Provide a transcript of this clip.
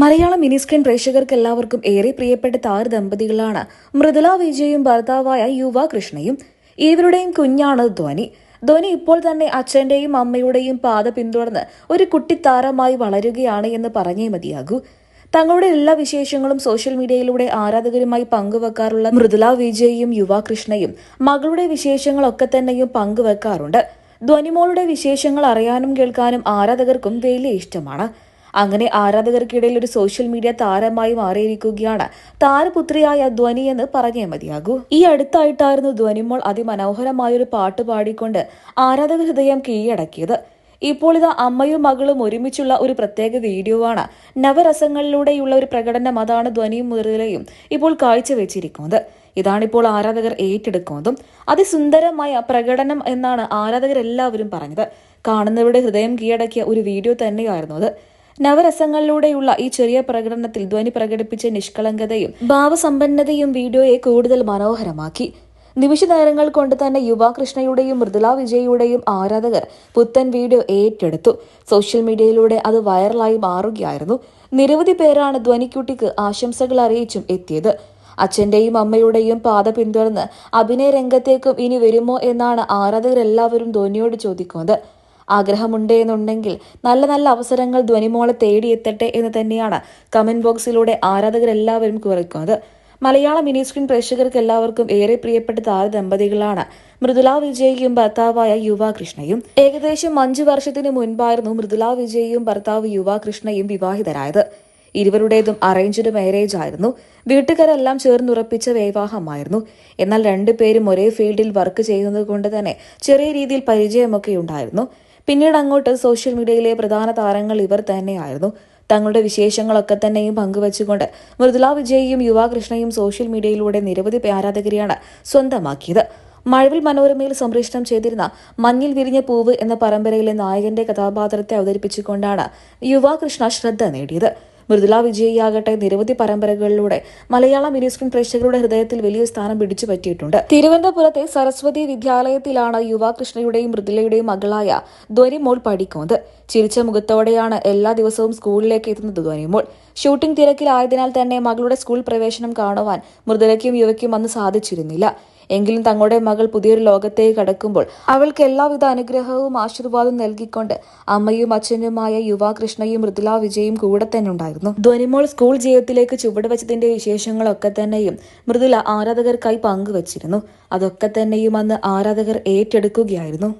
മലയാള mini screen പ്രേക്ഷകർക്ക് എല്ലാവർക്കും ഏറെ പ്രിയപ്പെട്ട താര ദമ്പതികളാണ്. മൃദുല വിജയും ഭർത്താവായ യുവ കൃഷ്ണയും. ഇവരുടെയും കുഞ്ഞാണ് ധ്വനി. ധ്വനി ഇപ്പോൾ തന്നെ അച്ഛന്റെയും അമ്മയുടെയും പാത പിന്തുടർന്ന് ഒരു കുട്ടിത്താരമായി വളരുകയാണ് എന്ന് പറഞ്ഞേ മതിയാകൂ. തങ്ങളുടെ എല്ലാ വിശേഷങ്ങളും സോഷ്യൽ മീഡിയയിലൂടെ ആരാധകരുമായി പങ്കുവെക്കാറുള്ള മൃദുല വിജയും യുവ കൃഷ്ണയും മകളുടെ വിശേഷങ്ങളൊക്കെ തന്നെയും പങ്കുവെക്കാറുണ്ട്. ധ്വനിമോളുടെ വിശേഷങ്ങൾ അറിയാനും കേൾക്കാനും ആരാധകർക്കും വലിയ ഇഷ്ടമാണ്. അങ്ങനെ ആരാധകർക്കിടയിൽ ഒരു സോഷ്യൽ മീഡിയ താരമായി മാറിയിരിക്കുകയാണ്. താരപുത്രിയായ ധ്വനി എന്ന് പറഞ്ഞേ മതിയാകൂ. ഈ അടുത്തായിട്ടായിരുന്നു ധ്വനിമോൾ അതിമനോഹരമായ ഒരു പാട്ട് പാടിക്കൊണ്ട് ആരാധക ഹൃദയം കീഴടക്കിയത്. ഇപ്പോൾ ഇത് അമ്മയും മകളും ഒരുമിച്ചുള്ള ഒരു പ്രത്യേക വീഡിയോ ആണ്. നവരസങ്ങളിലൂടെയുള്ള ഒരു പ്രകടനം അതാണ് ധ്വനിയും മുറിലയും ഇപ്പോൾ കാഴ്ചവെച്ചിരിക്കുന്നത്. ഇതാണിപ്പോൾ ആരാധകർ ഏറ്റെടുക്കുന്നതും അതിസുന്ദരമായ പ്രകടനം എന്നാണ് ആരാധകർ എല്ലാവരും പറഞ്ഞത്. കാണുന്നവരുടെ ഹൃദയം കീഴടക്കിയ ഒരു വീഡിയോ തന്നെയായിരുന്നു അത്. നവരസങ്ങളിലൂടെയുള്ള ഈ ചെറിയ പ്രകടനത്തിൽ ധ്വനി പ്രകടിപ്പിച്ച നിഷ്കളങ്കതയും ഭാവസമ്പന്നതയും വീഡിയോയെ കൂടുതൽ മനോഹരമാക്കി. നിമിഷ നേരങ്ങൾ കൊണ്ട് തന്നെ യുവാകൃഷ്ണയുടെയും മൃദുല വിജയുടെയും ആരാധകർ പുത്തൻ വീഡിയോ ഏറ്റെടുത്തു. സോഷ്യൽ മീഡിയയിലൂടെ അത് വൈറലായി മാറുകയായിരുന്നു. നിരവധി പേരാണ് ധ്വനിക്കുട്ടിക്ക് ആശംസകൾ അറിയിച്ചും എത്തിയത്. അച്ഛന്റെയും അമ്മയുടെയും പാത പിന്തുടർന്ന് അഭിനയ രംഗത്തേക്കും ഇനി വരുമോ എന്നാണ് ആരാധകരെല്ലാവരും ധോനിയോട് ചോദിക്കുന്നത്. ആഗ്രഹമുണ്ട് എന്നുണ്ടെങ്കിൽ നല്ല നല്ല അവസരങ്ങൾ ധ്വനിമോളെ തേടിയെത്തട്ടെ എന്ന് തന്നെയാണ് കമന്റ് ബോക്സിലൂടെ ആരാധകരെല്ലാവരും കുറിക്കുന്നത്. മലയാള മിനി സ്ക്രീൻ പ്രേക്ഷകർക്ക് എല്ലാവർക്കും ഏറെ പ്രിയപ്പെട്ട താരദമ്പതികളാണ് മൃദുല വിജയിയും ഭർത്താവായ യുവ കൃഷ്ണയും. ഏകദേശം അഞ്ചു വർഷത്തിന് മുൻപായിരുന്നു മൃദുല വിജയിയും ഭർത്താവ് യുവ കൃഷ്ണയും വിവാഹിതരായത്. ഇരുവരുടേതും അറേഞ്ച്ഡ് മാരേജ് ആയിരുന്നു. വീട്ടുകാരെല്ലാം ചേർന്നുറപ്പിച്ച വിവാഹമായിരുന്നു. എന്നാൽ രണ്ടുപേരും ഒരേ ഫീൽഡിൽ വർക്ക് ചെയ്യുന്നത് കൊണ്ട് തന്നെ ചെറിയ രീതിയിൽ പരിചയമൊക്കെ ഉണ്ടായിരുന്നു. പിന്നീട് അങ്ങോട്ട് സോഷ്യൽ മീഡിയയിലെ പ്രധാന താരങ്ങൾ ഇവർ തന്നെയായിരുന്നു. തങ്ങളുടെ വിശേഷങ്ങളൊക്കെ തന്നെയും പങ്കുവച്ചുകൊണ്ട് മൃദുല വിജയയും യുവാകൃഷ്ണയും സോഷ്യൽ മീഡിയയിലൂടെ നിരവധി ആരാധകരെയാണ് സ്വന്തമാക്കിയത്. മഴവിൽ മനോരമയിൽ സംപ്രേഷണം ചെയ്തിരുന്ന മഞ്ഞിൽ വിരിഞ്ഞ പൂവ് എന്ന പരമ്പരയിലെ നായകന്റെ കഥാപാത്രത്തെ അവതരിപ്പിച്ചുകൊണ്ടാണ് യുവാകൃഷ്ണ ശ്രദ്ധ നേടിയത്. മൃദുല വിജയിയാകട്ടെ നിരവധി പരമ്പരകളിലൂടെ മലയാള മിനി സ്ക്രീൻ പ്രേക്ഷകരുടെ ഹൃദയത്തിൽ വലിയ സ്ഥാനം പിടിച്ചു പറ്റിയിട്ടുണ്ട്. തിരുവനന്തപുരത്തെ സരസ്വതി വിദ്യാലയത്തിലാണ് യുവാകൃഷ്ണയുടെയും മൃദുലയുടെയും മകളായ ധ്വനിമോൾ പഠിക്കുന്നത്. ചിരിച്ച മുഖത്തോടെയാണ് എല്ലാ ദിവസവും സ്കൂളിലേക്ക് എത്തുന്നത് ധ്വനിമോൾ. ഷൂട്ടിംഗ് തിരക്കിലായതിനാൽ തന്നെ മകളുടെ സ്കൂൾ പ്രവേശനം കാണുവാൻ മൃദുലയ്ക്കും യുവയ്ക്കും അന്ന് സാധിച്ചിരുന്നില്ല. എങ്കിലും തങ്ങളുടെ മകൾ പുതിയൊരു ലോകത്തേക്ക് കടക്കുമ്പോൾ അവൾക്ക് എല്ലാവിധ അനുഗ്രഹവും ആശീർവാദവും നൽകിക്കൊണ്ട് അമ്മയും അച്ഛനുമായ യുവാകൃഷ്ണയും മൃദുല വിജയും കൂടെ തന്നെ ഉണ്ടായിരുന്നു. ധ്വനിമോൾ സ്കൂൾ ജീവിതത്തിലേക്ക് ചുവടുവച്ചതിന്റെ വിശേഷങ്ങളൊക്കെ തന്നെയും മൃദുല ആരാധകർക്കായി പങ്കുവച്ചിരുന്നു. അതൊക്കെ തന്നെയും അന്ന് ആരാധകർ ഏറ്റെടുക്കുകയായിരുന്നു.